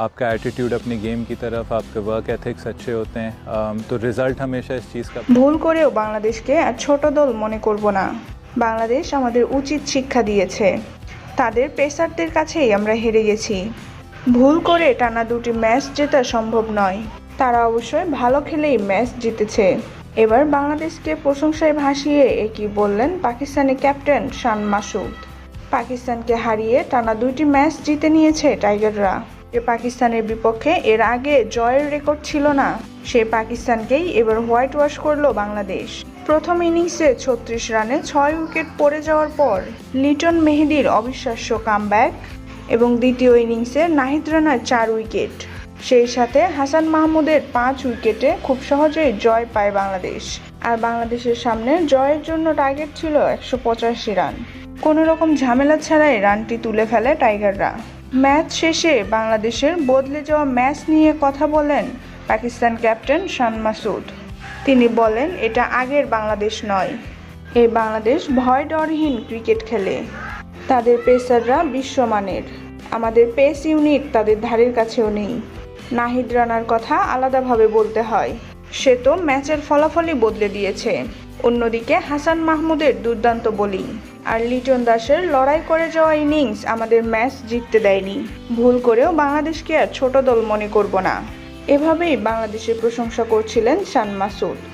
आपका एटीट्यूड अपनी गेम की तरफ आपके वर्क एथिक्स अच्छे होते हैं अम, तो रिज़ल्ट हमेशा इस चीज़ का ভুল করেও বাংলাদেশকে আর ছোট দল মনে করব না বাংলাদেশ আমাদের উচিত শিক্ষা দিয়েছে তাদের পেসারদের কাছেই আমরা হেরে গেছি ভুল করে টানা দুটি ম্যাচ জেতা সম্ভব নয় তারা অবশ্যই ভালো খেলেই ম্যাচ জিতেছে এবার বাংলাদেশকে প্রশংসায় ভাসিয়ে একই বললেন পাকিস্তানি ক্যাপ্টেন শান মাসুদ পাকিস্তানকে হারিয়ে টানা দুইটি ম্যাচ জিতে নিয়েছে টাইগাররা যে পাকিস্তানের বিপক্ষে এর আগে জয়ের রেকর্ড ছিল না। সে পাকিস্তানকেই এবার হোয়াইট ওয়াশ করল বাংলাদেশ। প্রথম ইনিংসে ছত্রিশ রানে ছয় উইকেট পড়ে যাওয়ার পর লিটন মেহেদির অবিশ্বাস্য কামব্যাক এবং দ্বিতীয় ইনিংসে নাহিদ রানার চার উইকেট। সেই সাথে হাসান মাহমুদের পাঁচ উইকেটে খুব সহজেই জয় পায় বাংলাদেশ। আর বাংলাদেশের সামনে জয়ের জন্য টার্গেট ছিল একশো পঁচাশি রান। কোনো রকম ঝামেলা ছাড়াই রানটি তুলে ফেলে টাইগাররা। ম্যাচ শেষে বাংলাদেশের বদলে যাওয়া ম্যাচ নিয়ে কথা বলেন পাকিস্তান ক্যাপ্টেন শান মাসুদ। তিনি বলেন, এটা আগের বাংলাদেশ নয়। এই বাংলাদেশ ভয় ডরহীন ক্রিকেট খেলে। তাদের পেসাররা বিশ্বমানের। আমাদের পেস ইউনিট তাদের ধারের কাছেও নেই। নাহিদ রানার কথা আলাদাভাবে বলতে হয়। সে তো ম্যাচের ফলাফলই বদলে দিয়েছে। অন্যদিকে হাসান মাহমুদের দুর্দান্ত বোলিং। আর লিটন দাসের লড়াই করে যাওয়া ইনিংস আমাদের ম্যাচ জিততে দেয়নি। ভুল করেও বাংলাদেশকে আর ছোট দল মনে করব না। এভাবেই বাংলাদেশের প্রশংসা করছিলেন শান মাসুদ।